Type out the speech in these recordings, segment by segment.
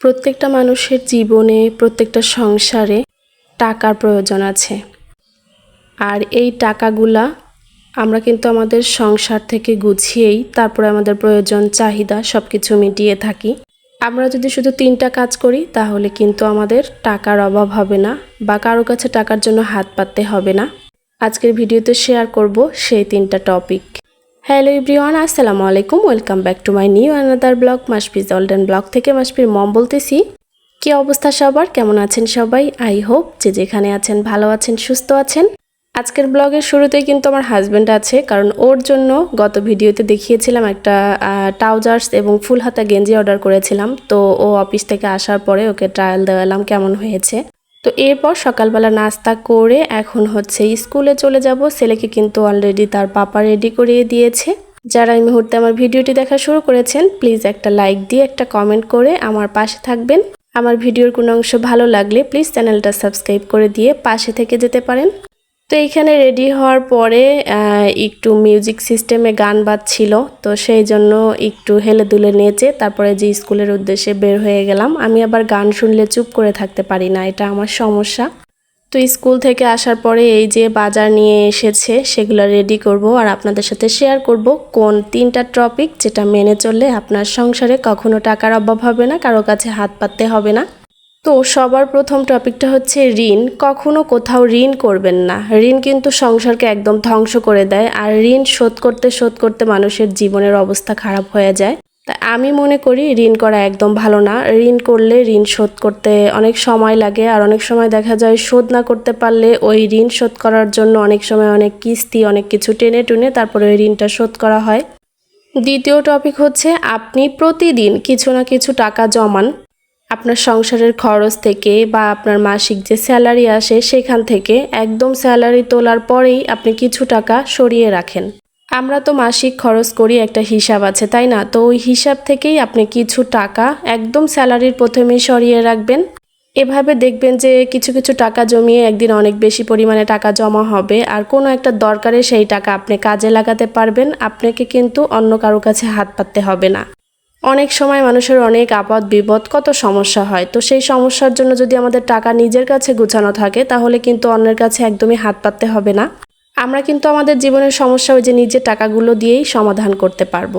প্রত্যেকটা মানুষের জীবনে, প্রত্যেকটা সংসারে টাকার প্রয়োজন আছে। আর এই টাকাগুলা আমরা কিন্তু আমাদের সংসার থেকে গুছিয়েই তারপরে আমাদের প্রয়োজন, চাহিদা সব কিছু মিটিয়ে থাকি। আমরা যদি শুধু তিনটা কাজ করি, তাহলে কিন্তু আমাদের টাকার অভাব হবে না বা কারও কাছে টাকার জন্য হাত পাততে হবে না। আজকের ভিডিওতে শেয়ার করব সেই তিনটা টপিক হ্যালো এভরিওয়ান আসসালামু আলাইকুম welcome back to my new another blog মাসপিস golden blog থেকে মাসপির মম বলতেছি। কি অবস্থা সবার? কেমন আছেন সবাই? আই হোপ যে যেখানে আছেন, ভালো আছেন, সুস্থ আছেন। আজকের ব্লগের শুরুতেই কিন্তু আমার হাজব্যান্ড আছে, কারণ ওর জন্য গত ভিডিওতে দেখিয়েছিলাম একটা ট্রাউজার্স এবং ফুল হাতা গেঞ্জি অর্ডার করেছিলাম। তো ও অফিস থেকে আসার পরে ওকে ট্রায়াল দেওয়ালাম, কেমন হয়েছে। তো এরপর সকালবেলা নাস্তা করে এখন হচ্ছে স্কুলে চলে যাব। ছেলেকে কিন্তু অলরেডি তার পাপা রেডি করিয়ে দিয়েছে। যারা এই মুহূর্তে আমার ভিডিওটি দেখা শুরু করেছেন প্লিজ একটা লাইক দিয়ে একটা কমেন্ট করে আমার পাশে থাকবেন। আমার ভিডিওর কোনো অংশ ভালো লাগলে প্লিজ চ্যানেলটা সাবস্ক্রাইব করে দিয়ে পাশে থেকে যেতে পারেন। তো এইখানে রেডি হওয়ার পরে একটু মিউজিক সিস্টেমে গান বাজছিল। তো সেই জন্য একটু হেলে দুলে নেচে তারপরে যে স্কুলের উদ্দেশ্যে বের হয়ে গেলাম। আমি আবার গান শুনলে চুপ করে থাকতে পারি না, এটা আমার সমস্যা। তো স্কুল থেকে আসার পরে এই যে বাজার নিয়ে এসেছে, সেগুলো রেডি করব আর আপনাদের সাথে শেয়ার করব কোন তিনটা টপিক যেটা মেনে চললে আপনার সংসারে কখনো টাকার অভাব হবে না, কারও কাছে হাত পাততে হবে না। তো সবার প্রথম টপিকটা হচ্ছে ঋণ। কখনো কোথাও ঋণ করবেন না। ঋণ কিন্তু সংসারকে একদম ধ্বংস করে দেয় আর ঋণ শোধ করতে শোধ করতে মানুষের জীবনের অবস্থা খারাপ হয়ে যায়। তা আমি মনে করি ঋণ করা একদম ভালো না। ঋণ করলে ঋণ শোধ করতে অনেক সময় লাগে আর অনেক সময় দেখা যায় শোধ না করতে পারলে ওই ঋণ শোধ করার জন্য অনেক সময় অনেক কিস্তি, অনেক কিছু টেনে টুনে তারপরে ওই ঋণটা শোধ করা হয়। দ্বিতীয় টপিক হচ্ছে আপনি প্রতিদিন কিছু না কিছু টাকা জমান। আপনার সংসারের খরচ থেকে বা আপনার মাসিক যে স্যালারি আসে সেখান থেকে একদম স্যালারি তোলার পরেই আপনি কিছু টাকা সরিয়ে রাখেন। আমরা তো মাসিক খরচ করি একটা হিসাব আছে, তাই না? তো ওই হিসাব থেকেই আপনি কিছু টাকা একদম স্যালারির প্রথমেই সরিয়ে রাখবেন। এভাবে দেখবেন যে কিছু কিছু টাকা জমিয়ে একদিন অনেক বেশি পরিমাণে টাকা জমা হবে আর কোনো একটা দরকারে সেই টাকা আপনি কাজে লাগাতে পারবেন, আপনাকে কিন্তু অন্য কারও কাছে হাত পাততে হবে না। অনেক সময় মানুষের অনেক আপদ, বিপদ, কত সমস্যা হয়। তো সেই সমস্যার জন্য যদি আমাদের টাকা নিজের কাছে গুছানো থাকে, তাহলে কিন্তু অন্যের কাছে একদমই হাত পাততে হবে না। আমরা কিন্তু আমাদের জীবনের সমস্যা ওই যে নিজের টাকাগুলো দিয়েই সমাধান করতে পারব।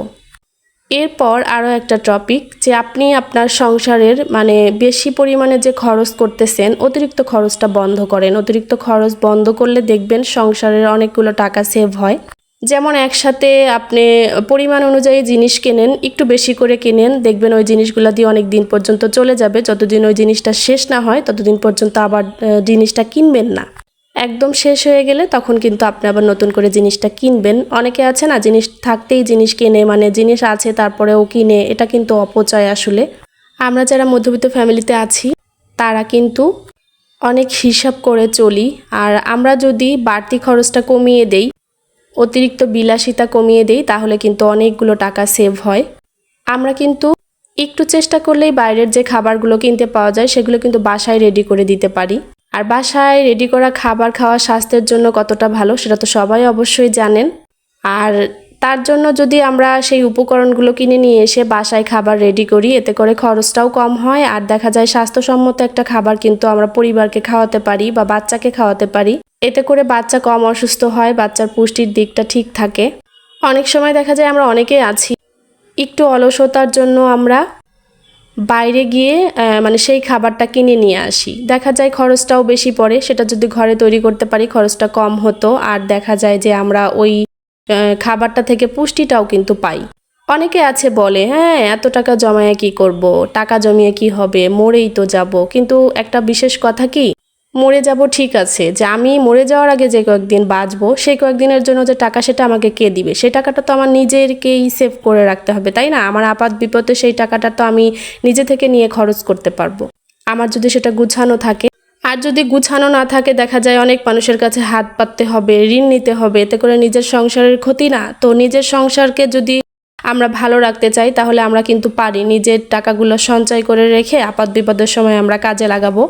এরপর আরও একটা টপিক যে আপনি আপনার সংসারের মানে বেশি পরিমাণে যে খরচ করতেছেন, অতিরিক্ত খরচটা বন্ধ করেন। অতিরিক্ত খরচ বন্ধ করলে দেখবেন সংসারের অনেকগুলো টাকা সেভ হয়। যেমন একসাথে আপনি পরিমাণ অনুযায়ী জিনিস কেনেন, একটু বেশি করে কেনেন, দেখবেন ওই জিনিসগুলো দিয়ে অনেক দিন পর্যন্ত চলে যাবে। যতদিন ওই জিনিসটা শেষ না হয়, ততদিন পর্যন্ত আবার জিনিসটা কিনবেন না। একদম শেষ হয়ে গেলে তখন কিন্তু আপনি আবার নতুন করে জিনিসটা কিনবেন। অনেকে আছে না, জিনিস থাকতেই জিনিস কেনে মানে জিনিস আছে তারপরেও কিনে, এটা কিন্তু অপচয় আসলে। আমরা যারা মধ্যবিত্ত ফ্যামিলিতে আছি, তারা কিন্তু অনেক হিসাব করে চলি। আর আমরা যদি বাড়তি খরচটা কমিয়ে দেই অতিরিক্ত বিলাসিতা কমিয়ে দেই, তাহলে কিন্তু অনেকগুলো টাকা সেভ হয়। আমরা কিন্তু একটু চেষ্টা করলেই বাইরের যে খাবারগুলো কিনতে পাওয়া যায়, সেগুলো কিন্তু বাসায় রেডি করে দিতে পারি। আর বাসায় রেডি করা খাবার খাওয়া স্বাস্থ্যের জন্য কতটা ভালো, সেটা তো সবাই অবশ্যই জানেন। আর তার জন্য যদি আমরা সেই উপকরণগুলো কিনে নিয়ে এসে বাসায় খাবার রেডি করি, এতে করে খরচটাও কম হয় আর দেখা যায় স্বাস্থ্যসম্মত একটা খাবার কিন্তু আমরা পরিবারকে খাওয়াতে পারি বা বাচ্চাকে খাওয়াতে পারি। এতে করে বাচ্চা কম অসুস্থ হয়, বাচ্চার পুষ্টির দিকটা ঠিক থাকে। অনেক সময় দেখা যায় আমরা অনেকেই আছি, একটু অলসতার জন্য আমরা বাইরে গিয়ে মানে সেই খাবারটা কিনে নিয়ে আসি। দেখা যায় খরচটাও বেশি পড়ে, সেটা যদি ঘরে তৈরি করতে পারি, খরচটা কম হতো। আর দেখা যায় যে আমরা ওই খাবারটা থেকে পুষ্টিটাও কিন্তু পাই। অনেকে আছে বলে হ্যাঁ এত টাকা জমায়ে কি করব? টাকা জমিয়ে কি হবে? মরেই তো যাব। কিন্তু একটা বিশেষ কথা কি? মরে যাব ঠিক আছে, যে আমি মরে যাওয়ার আগে যে কয়েকদিন বাঁচবো, সেই কয়েকদিনের জন্য যে টাকা সেটা আমাকে কে দিবে? সেই টাকাটা তো আমার নিজেরকেই সেভ করে রাখতে হবে, তাই না? আমার আপাত বিপদে সেই টাকাটা তো আমি নিজে থেকে নিয়ে খরচ করতে পারব। আমার যদি সেটা গুছানো থাকে আর যদি গুছানো না থাকে, দেখা যায় অনেক মানুষের কাছে হাত পাততে হবে, ঋণ নিতে হবে। এতে করে নিজের সংসারের ক্ষতি না। তো নিজের সংসারকে যদি আমরা ভালো রাখতে চাই, তাহলে আমরা কিন্তু পারি নিজের টাকাগুলো সঞ্চয় করে রেখে আপাত বিপদের সময় আমরা কাজে লাগাবো।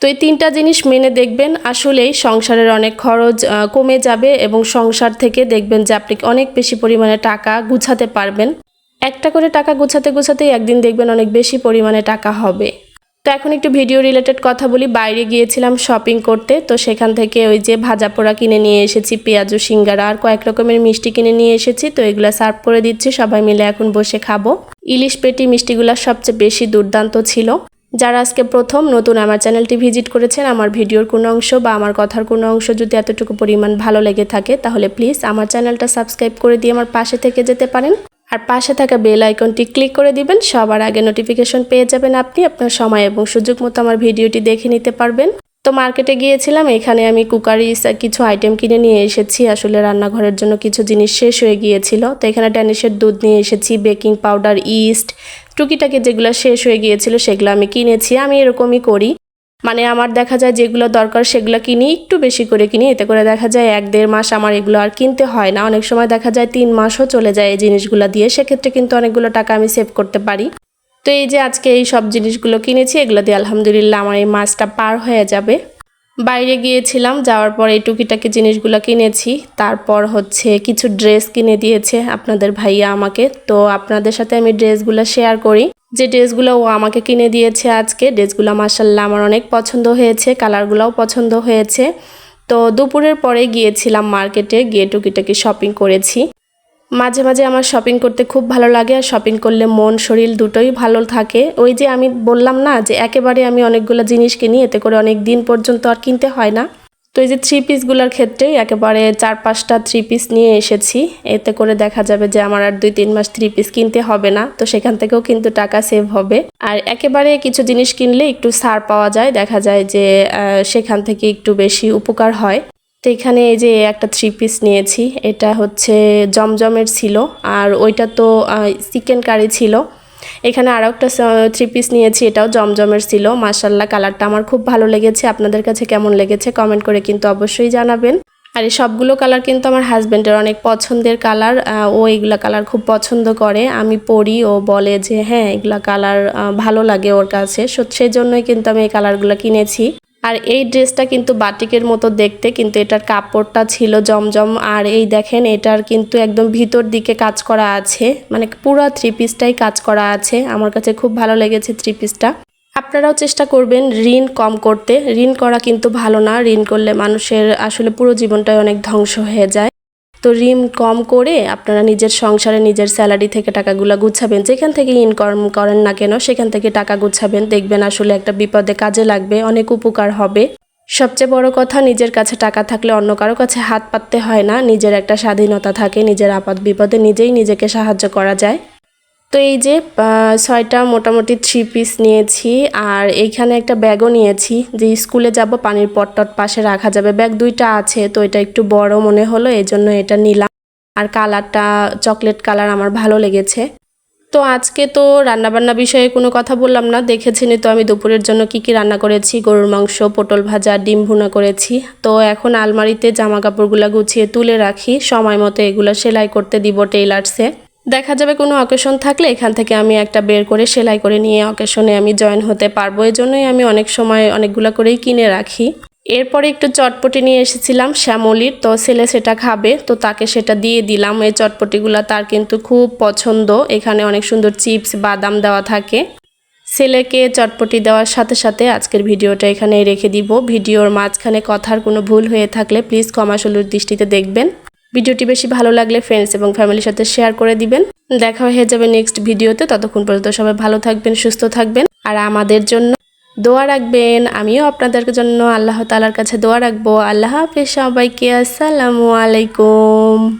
তো এই তিনটা জিনিস মেনে দেখবেন, আসলেই সংসারের অনেক খরচ কমে যাবে এবং সংসার থেকে দেখবেন যে আপনি অনেক বেশি পরিমাণে টাকা গুছাতে পারবেন। একটা করে টাকা গুছাতে, গুছাতেই একদিন দেখবেন অনেক বেশি পরিমাণে টাকা হবে। তো এখন একটু ভিডিও রিলেটেড কথা বলি। বাইরে গিয়েছিলাম শপিং করতে, তো সেখান থেকে ওই যে ভাজা পোড়া কিনে নিয়ে এসেছি, পেঁয়াজু, সিঙ্গারা আর কয়েক রকমের মিষ্টি কিনে নিয়ে এসেছি। তো এগুলো সার্ভ করে দিচ্ছি, সবাই মিলে এখন বসে খাব। ইলিশ পেটি মিষ্টিগুলো সবচেয়ে বেশি দুর্দান্ত ছিল। যারা আজকে প্রথম, নতুন আমার চ্যানেলটি ভিজিট করেছেন, আমার ভিডিওর কোনো অংশ বা আমার কথার কোনো অংশ যদি এতটুকু পরিমাণ ভালো লেগে থাকে, তাহলে প্লিজ আমার চ্যানেলটা সাবস্ক্রাইব করে দিয়ে আমার পাশে থেকে যেতে পারেন। আর পাশে থাকা বেল আইকনটি ক্লিক করে দিবেন, সবার আগে নোটিফিকেশন পেয়ে যাবেন আপনি, আপনার সময় এবং সুযোগ মতো আমার ভিডিওটি দেখে নিতে পারবেন। তো মার্কেটে গিয়েছিলাম, এখানে আমি কুকারিস কিছু আইটেম কিনে নিয়ে এসেছি। আসলে রান্নাঘরের জন্য কিছু জিনিস শেষ হয়ে গিয়েছিল। তো এখানে ড্যানিশের দুধ নিয়ে এসেছি বেকিং পাউডার ইস্ট টুকিটাকি যেগুলো শেষ হয়ে গিয়েছিল সেগুলো আমি কিনেছি। আমি এরকমই করি। মানে আমার দেখা যায় যেগুলো দরকার সেগুলো কিনি, একটু বেশি করে কিনি। এতে করে দেখা যায় এক দেড় মাস আমার এগুলো আর কিনতে হয় না। অনেক সময় দেখা যায় তিন মাসও চলে যায় এই জিনিসগুলো দিয়ে। সেক্ষেত্রে কিন্তু অনেকগুলো টাকা আমি সেভ করতে পারি। তো এই যে আজকে এই সব জিনিসগুলো কিনেছি, এগুলো দিয়ে আলহামদুলিল্লাহ আমার এই মাসটা পার হয়ে যাবে। বাইরে গিয়েছিলাম, যাওয়ার পর এই টুকিটাকি জিনিসগুলো কিনেছি তারপর হচ্ছে কিছু ড্রেস কিনে দিয়েছে আপনাদের ভাইয়া আমাকে। তো আপনাদের সাথে আমি ড্রেসগুলো শেয়ার করি। যে ড্রেসগুলো ও আমাকে কিনে দিয়েছে আজকে, ড্রেসগুলো মাসাল্লাহ আমার অনেক পছন্দ হয়েছে, কালারগুলোও পছন্দ হয়েছে। তো দুপুরের পরে গিয়েছিলাম মার্কেটে, গিয়ে টুকিটাকি শপিং করেছি। মাঝে মাঝে আমার শপিং করতে খুব ভালো লাগে আর শপিং করলে মন, শরীর দুটোই ভালো থাকে। ওই যে আমি বললাম না যে একেবারে আমি অনেকগুলো জিনিস কিনি, এতে করে অনেক দিন পর্যন্ত আর কিনতে হয় না। তো এই যে থ্রি পিসগুলোর ক্ষেত্রেই একেবারে চার পাঁচটা থ্রি পিস নিয়ে এসেছি। এতে করে দেখা যাবে যে আমার আর দুই তিন মাস থ্রি পিস কিনতে হবে না। তো সেখান থেকেও কিন্তু টাকা সেভ হবে। আর একেবারে কিছু জিনিস কিনলে একটু ছাড় পাওয়া যায়। দেখা যায় যে সেখান থেকে একটু বেশি উপকার হয়। তো এখানে এই যে একটা থ্রি পিস নিয়েছি, এটা হচ্ছে জমজমের ছিল আর ওইটা তো চিকেন কারি ছিল। এখানে আরও একটা থ্রি পিস নিয়েছি, এটাও জমজমের ছিল। মার্শাল্লাহ কালারটা আমার খুব ভালো লেগেছে। আপনাদের কাছে কেমন লেগেছে কমেন্ট করে কিন্তু অবশ্যই জানাবেন। আর এই সবগুলো কালার কিন্তু আমার হাজব্যান্ডের অনেক পছন্দের কালার। ও এগুলা কালার খুব পছন্দ করে। আমি পরি ও বলে যে হ্যাঁ এগুলা কালার ভালো লাগে ওর কাছে। সেই জন্যই কিন্তু আমি এই কালারগুলো কিনেছি। আর এই ড্রেসটা কিন্তু বাটিকের মতো দেখতে, কিন্তু এটার কাপড়টা ছিল জমজম। আর এই দেখেন, এটার কিন্তু একদম ভিতর দিকে কাজ করা আছে। মানে পুরো থ্রি পিসটাই কাজ করা আছে। আমার কাছে খুব ভালো লেগেছে থ্রি পিসটা আপনারাও চেষ্টা করবেন ঋণ কম করতে। ঋণ করা কিন্তু ভালো না। ঋণ করলে মানুষের আসলে পুরো জীবনটাই অনেক ধ্বংস হয়ে যায়। তো ঋণ কম করে আপনারা নিজের সংসারে নিজের স্যালারি থেকে টাকাগুলো গুছাবেন, যেখান থেকে ইনকাম করেন না কেন সেখান থেকে টাকা গুছাবেন। দেখবেন আসলে একটা বিপদে কাজে লাগবে, অনেক উপকার হবে। সবচেয়ে বড় কথা, নিজের কাছে টাকা থাকলে অন্য কারও কাছে হাত পাততে হয় না। নিজের একটা স্বাধীনতা থাকে, নিজের আপাত বিপদে নিজেই নিজেকে সাহায্য করা যায়। তো এই যে ছয়টা মোটামুটি থ্রি পিস নিয়েছি আর এইখানে একটা ব্যাগও নিয়েছি যে স্কুলে যাব, পানির পটটট পাশে রাখা যাবে। ব্যাগ দুইটা আছে, তো এটা একটু বড় মনে হলো এই জন্য এটা নিলাম। আর কালারটা চকলেট কালার আমার ভালো লেগেছে। তো আজকে তো রান্নাবান্না বিষয়ে কোনো কথা বললাম না দেখেছেনি তো আমি দুপুরের জন্য কি কি রান্না করেছি। গরুর মাংস, পটল ভাজা, ডিম ভুনা করেছি। তো এখন আলমারিতে জামা কাপড়গুলো গুছিয়ে তুলে রাখি, সময় মতো এগুলো সেলাই করতে দিব টেইলার্সে দেখা যাবে কোনো অকেশন থাকলে এখান থেকে আমি একটা বের করে সেলাই করে নিয়ে অকেশনে আমি জয়েন হতে পারব। এই জন্যই আমি অনেক সময় অনেকগুলো করেই কিনে রাখি। এরপরে একটু চটপটি নিয়ে এসেছিলাম শ্যামলির, তো ছেলে সেটা খাবে, তো তাকে সেটা দিয়ে দিলাম। এই চটপটিগুলো তার কিন্তু খুব পছন্দ। এখানে অনেক সুন্দর চিপস, বাদাম দেওয়া থাকে। ছেলেকে চটপটি দেওয়ার সাথে সাথে আজকের ভিডিওটা এখানে রেখে দিব। ভিডিওর মাঝখানে কথার কোনো ভুল হয়ে থাকলে প্লিজ কমাশুলুর দৃষ্টিতে দেখবেন। ভিডিওটি বেশি ভালো লাগলে ফ্রেন্ডস এবং ফ্যামিলির সাথে শেয়ার করে দিবেন। দেখা হয়ে যাবে নেক্সট ভিডিওতে। ততক্ষণ পর্যন্ত সবাই ভালো থাকবেন, সুস্থ থাকবেন। আর আমাদের জন্য দোয়া রাখবেন। আমিও আপনাদের জন্য আল্লাহ তালার কাছে দোয়া রাখব। আল্লাহ হাফেজ সবাইকে। আসসালামু আলাইকুম।